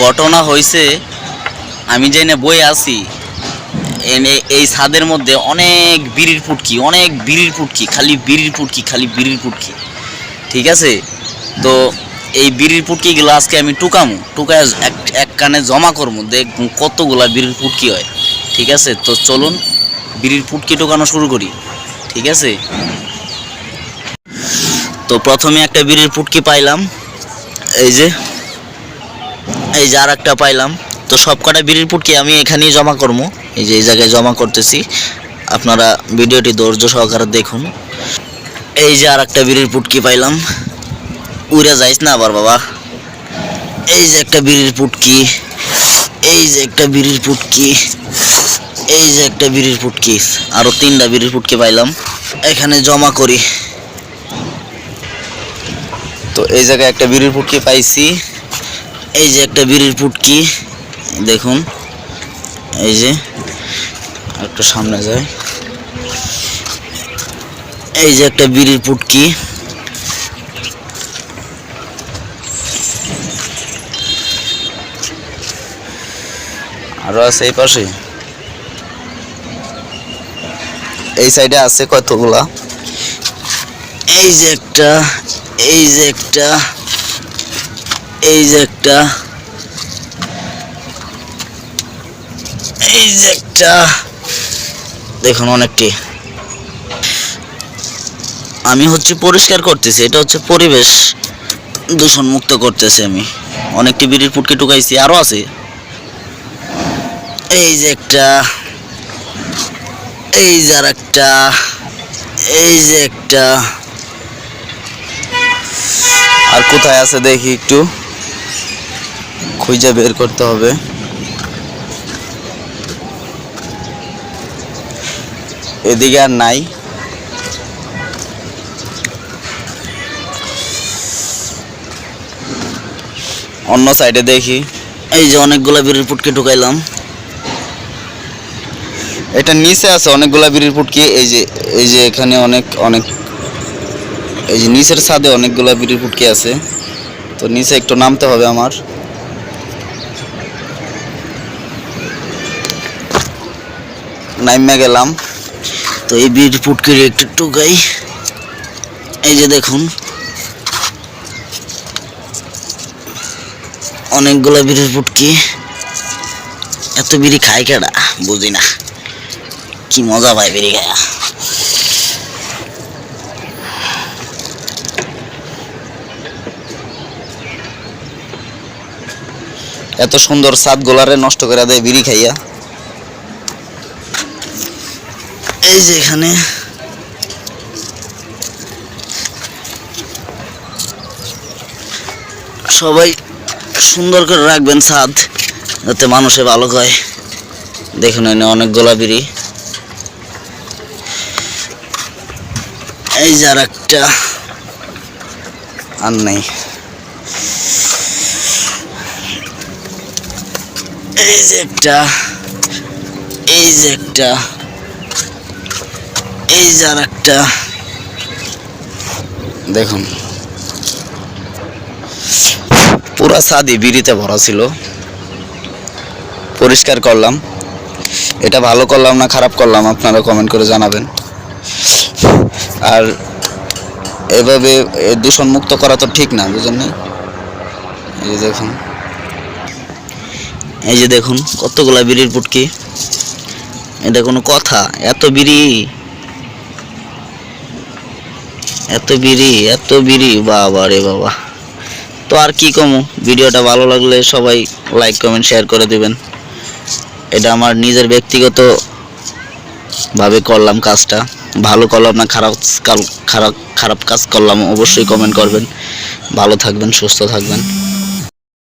ঘটনা হয়েছে আমি জেনে বই আছি, এনে এই ছাদের মধ্যে অনেক বিড়ির পুটকি অনেক বিড়ির পুটকি খালি বিড়ির পুটকি খালি বিড়ির পুটকি ঠিক আছে? তো এই বিড়ির পুটকিগুলো আজকে আমি টুকামু, টুকায় এক এক কানে জমা করব দেখ কতগুলা বিড়ির পুটকি হয়, ঠিক আছে? তো চলুন, বিড়ির পুটকি টুকানো শুরু করি, ঠিক আছে? তো প্রথমে একটা বিড়ির পুটকি পাইলাম, এই যে এই যে আর একটা পাইলাম। তো সব কটা বিড়ির পুটকি আমি এখানেই জমা করব এই যে এই জায়গায় জমা করতেছি। আপনারা ভিডিওটি ধৈর্য সহকারে দেখুন। এই যে আর একটা বিড়ির পুটকি পাইলাম। উড়ে যাইস না আবার বাবা। এই যে একটা বিড়ির পুটকি। এই যে একটা বিড়ির পুটকি। এই যে একটা বিড়ির পুটকি। আরও তিনটা বিড়ির পুটকি পাইলাম। এখানে জমা করি। তো এই জায়গায় একটা বিড়ির পুটকি পাইছি। এই যে একটা বিড়ির পুটকি, দেখুন। এই যে, একটু সামনে যায়। এই যে একটা বিড়ির পুটকি। আরও আছে এই পাশে? এই সাইডে আছে কতগুলা? এই যে একটা, এই যে একটা। এই যে একটা। এই যে একটা। দেখুন অনেকটি। আমি হচ্ছে পরিষ্কার করতেছি, এটা হচ্ছে পরিবেশ দূষণ মুক্ত করতেছি আমি। অনেকটি বিড়ির পুটকি টুকাইছি আরও আছে। এই যে একটা। এই যে আর একটা। এই যে একটা। আর কোথায় আছে দেখি একটু। খুঁজে বের করতে হবে। এদিকে আর নাই। অন্য সাইডে দেখি। এই যে অনেকগুলা বিড়ির পুটকে ঢুকাইলাম। এটা নিচে আছে অনেকগুলা বিড়ির পুটকি। এই যে এই যে এখানে অনেক অনেক, এই যে নিচের ছাদে অনেকগুলা বিড়ির পুটকি আছে। তো নিচে একটু নামতে হবে আমার। নাইমে গেলাম। তো এই বিড়ির পুটকির একটু টুকাই। এই যে দেখুন। অনেকগুলো বিড়ির পুটকি। এত বিড়ি খায় কেডা? বুঝি না। কি মজা পায় বিড়ি খায়া। এত সুন্দর সাত গোলারে নষ্ট করে দেয় বিড়ি খাইয়া। এই যে এখানে। সবাই সুন্দর করে রাখবেন ছাদ, যাতে মানুষে ভালো হয় দেখুন এনে অনেক গোলা বিড়ি এই যে আর একটা আর নেই। এই যে একটা। এই যে একটা। এই যে আর একটা দেখুন। পুরা ছাদই বিড়িতে ভরা ছিল। পরিষ্কার করলাম। এটা ভালো করলাম না খারাপ করলাম, আপনারা কমেন্ট করে জানাবেন। আর এভাবে এ দূষণ মুক্ত করা তো ঠিক না, বুঝলেন এই যে দেখুন। এই যে দেখুন, কতগুলা বিড়ির পুটকি। এটা কোনো কথা, এত বিড়ি। এত বিড়ি এত বিড়ি, বাবা রে বাবা। তো আর কি কমু, ভিডিওটা ভালো লাগলে সবাই লাইক কমেন্ট শেয়ার করে দিবেন। এটা আমার নিজের ব্যক্তিগত ভাবে করলাম কাজটা। ভালো করলাম না, খারাপ খারাপ খারাপ কাজ করলাম, অবশ্যই কমেন্ট করবেন। ভালো থাকবেন, সুস্থ থাকবেন।